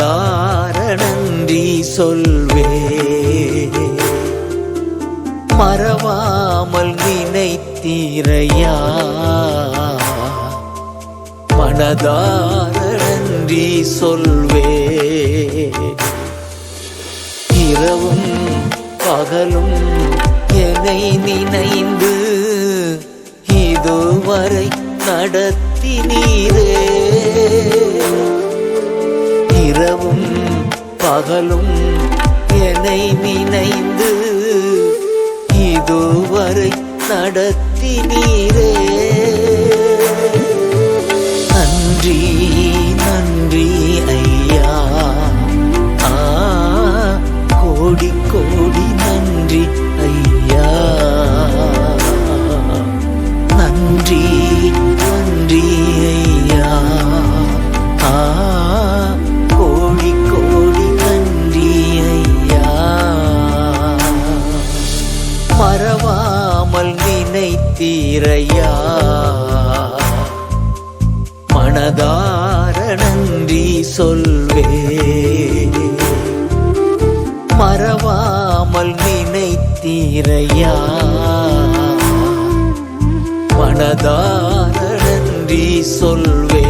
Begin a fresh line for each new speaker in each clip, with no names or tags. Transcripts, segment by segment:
மனதார நன்றி சொல்வே. மறவாமல் நினைத்தீரையா? மனதார நன்றி சொல்வே. இரவும் பகலும் என்னை நினைந்து இதுவரை நடத்தினீரே. இரவும் பகலும் என்னை நினைந்து இதுவரை நடத்தினீரே. தீரையா? மனதார நன்றி சொல்வே. மறவாமல் நினைத்தீரையா? மனதார நன்றி சொல்வே.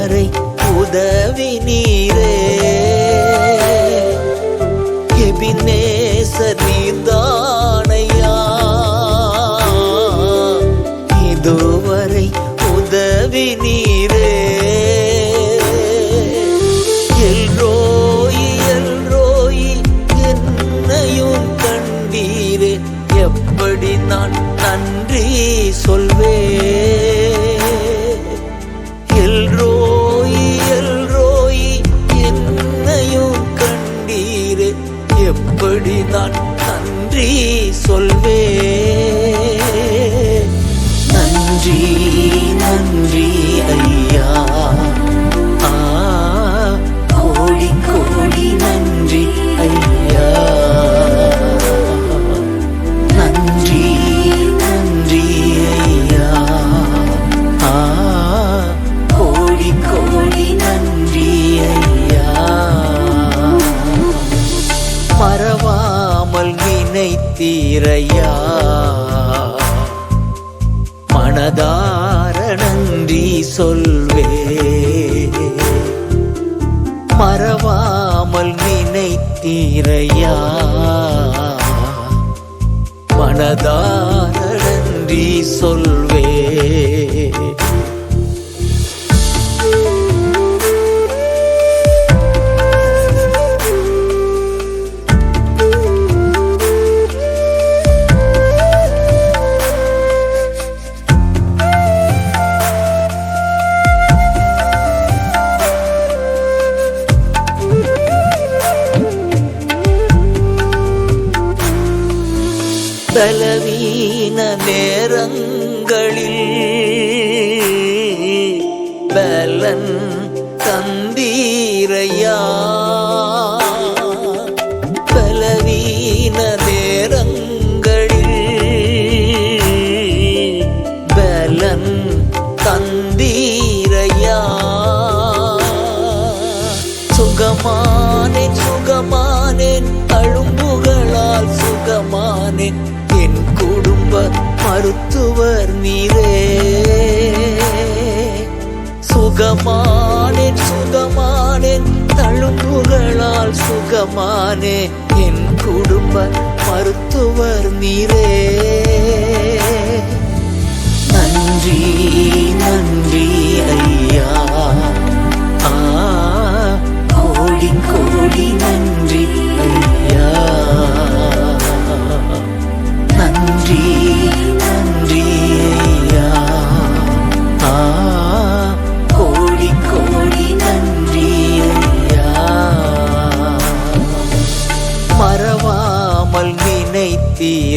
இதுவரை உதவி நீரே. எபினேச நீர்தானையா. இதுவரை உதவி நீரே. மனதார நன்றி சொல்வே. மறவாமல் நினைத்தீரையா. மனதார நன்றி சொல்வே. நேரங்களில் பலன் தந்தீரையா? பலவீன நேரங்களில் பலன் தந்தீரையா? சுகமானேன் சுகமானேன் அழும்புகளால் சுகமானேன் என் குடும்ப மருத்துவர் நீரே. சுகமானேன் சுகமானேன் தழும்புகளால் சுகமானே என் குடும்ப மருத்துவர் நீரே.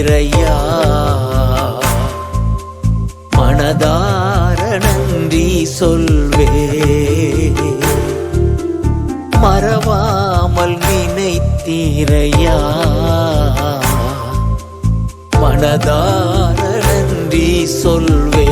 இறையா. மனதார நன்றி சொல்வே. மறவாமல் நினைத்தீரையா. மனதார நன்றி சொல்வே.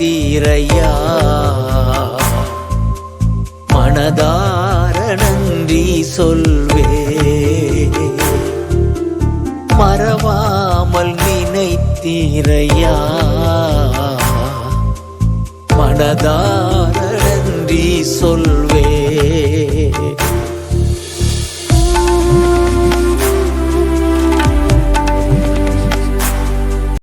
தீரையா? மனதார நன்றி சொல்வே. மறவாமல் நினைத்தீரையா? மனதார நன்றி சொல்வே.